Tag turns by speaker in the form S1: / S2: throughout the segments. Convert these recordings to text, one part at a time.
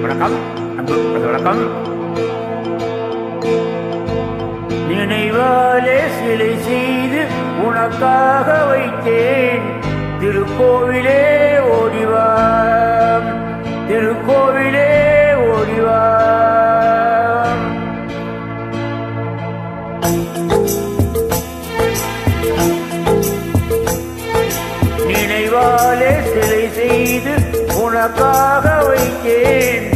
S1: வணக்கம். அன்பு வணக்கம். நினைவாலே சிலை செய்து உனக்காக வைத்தேன். திருக்கோவிலே ஓடிவாம். திருக்கோவிலே ஓடிவாம். நினைவாலே சிலை செய்து உனக்காக வைத்தேன்.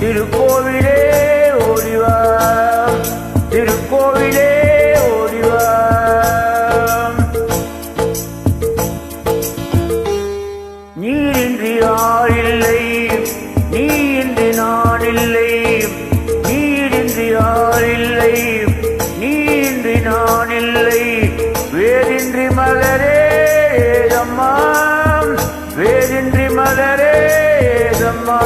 S1: திருக்கோவிலே ஓடிவா. திருக்கோவிலே ஓடிவா. நீரின்றி ஆளில்லை நீ இன்றி நான் இல்லை நீரின்றி ஆளில்லை நீ இன்றி நான் இல்லை வேறின்றி மலரே ஏதம்மா. வேறின்றி மலரே. ஏதம்மா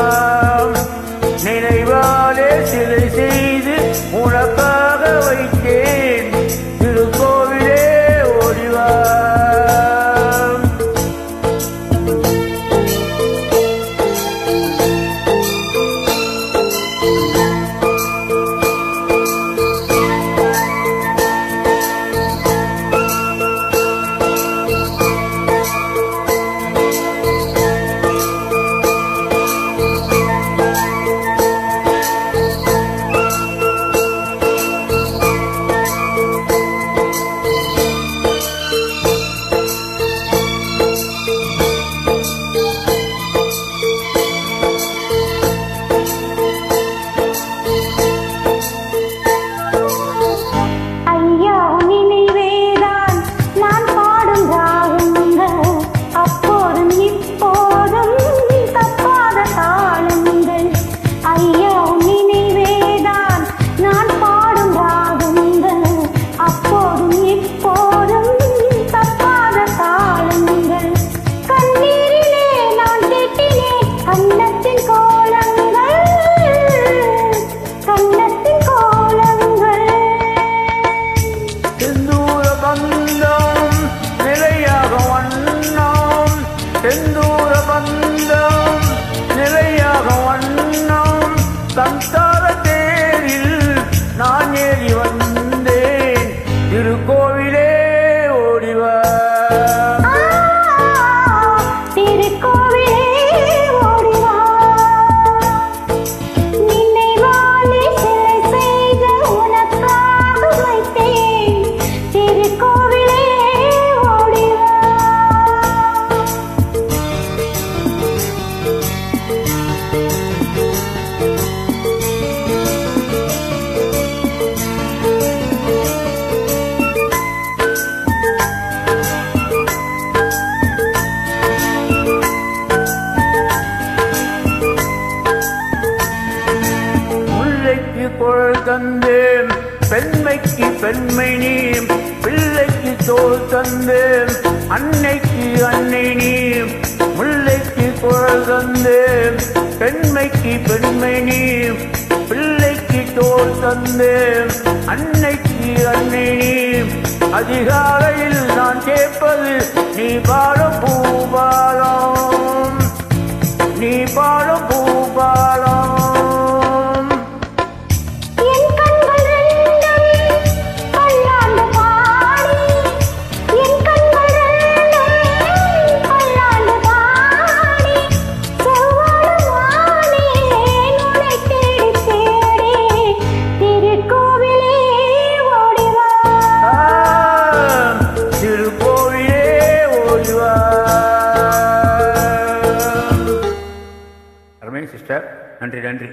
S1: செந்தூர பந்தம் நிலையாக வண்ணம் சம்சார தேரில் நான் ஏறி வந்தேன். திருக்கோவிலே ஓடிவா.
S2: திருக்கோவிலே
S1: முல்லைக்கு தந்தேன். பெண்மைக்கு பெண்மை நீ பிள்ளைக்கு தோல் தந்தேன். அன்னைக்கு அன்னை நீ முல்லைக்கு குழல் தந்தேன். பெண்மைக்கு பெண்மை நீ பிள்ளைக்கு தோல் தந்தேன். அன்னைக்கு அன்னை நீ அதிகாலையில் நான் கேட்பது நீ பாடும் பூபாலம் நீ பாடும் பூபாலம் சிஸ்டர் நன்றி நன்றி